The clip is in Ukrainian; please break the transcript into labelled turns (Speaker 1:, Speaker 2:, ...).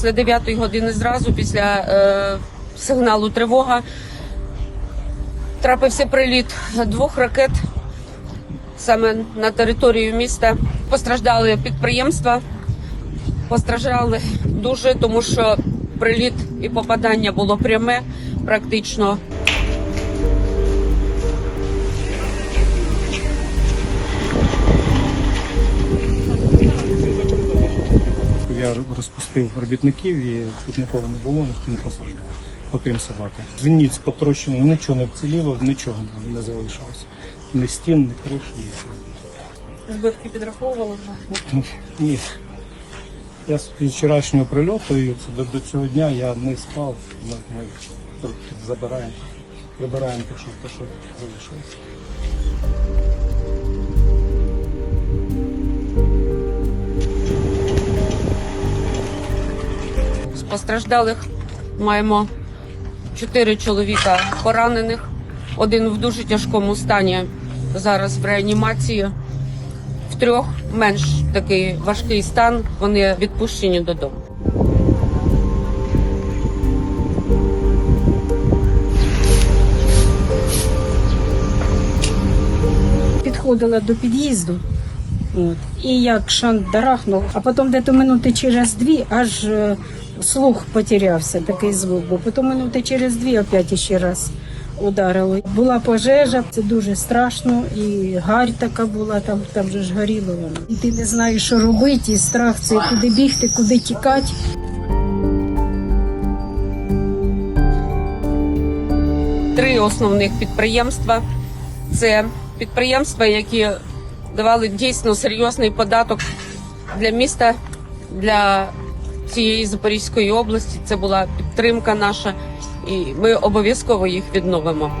Speaker 1: після 9 години зразу, після е, сигналу тривога, трапився приліт двох ракет саме на територію міста. Постраждали підприємства, постраждали дуже, тому що приліт і попадання було пряме практично.
Speaker 2: Я розпустив робітників і тут нікого не було, ніхто не постраждав, окрім собаки. Звільниць потрощено, нічого не вціліло, нічого не залишилось. Ні стін, ні криш, нічого.
Speaker 1: Збитки підраховували.
Speaker 2: Ні. Я з вчорашнього прильоту і до, цього дня я не спав. Ми, забираємо, вибираємо те, що, те, що залишилось.
Speaker 1: Постраждалих маємо чотири чоловіка поранених. Один в дуже тяжкому стані зараз в реанімації. В трьох менш такий важкий стан. Вони відпущені додому.
Speaker 3: підходила до під'їзду. От. І як шандарахнув, а потім десь минути через дві аж е, слух потерявся, такий звук був. Потім минути через дві опять ще раз ударило. Була пожежа, це дуже страшно, і гарь така була, там, там же ж горіло воно. І ти не знаєш, що робити, і страх це куди бігти, куди тікати.
Speaker 1: Три основних підприємства це підприємства, які давали дійсно серйозний податок для міста, для цієї Запорізької області. Це була підтримка наша, і ми обов'язково їх відновимо.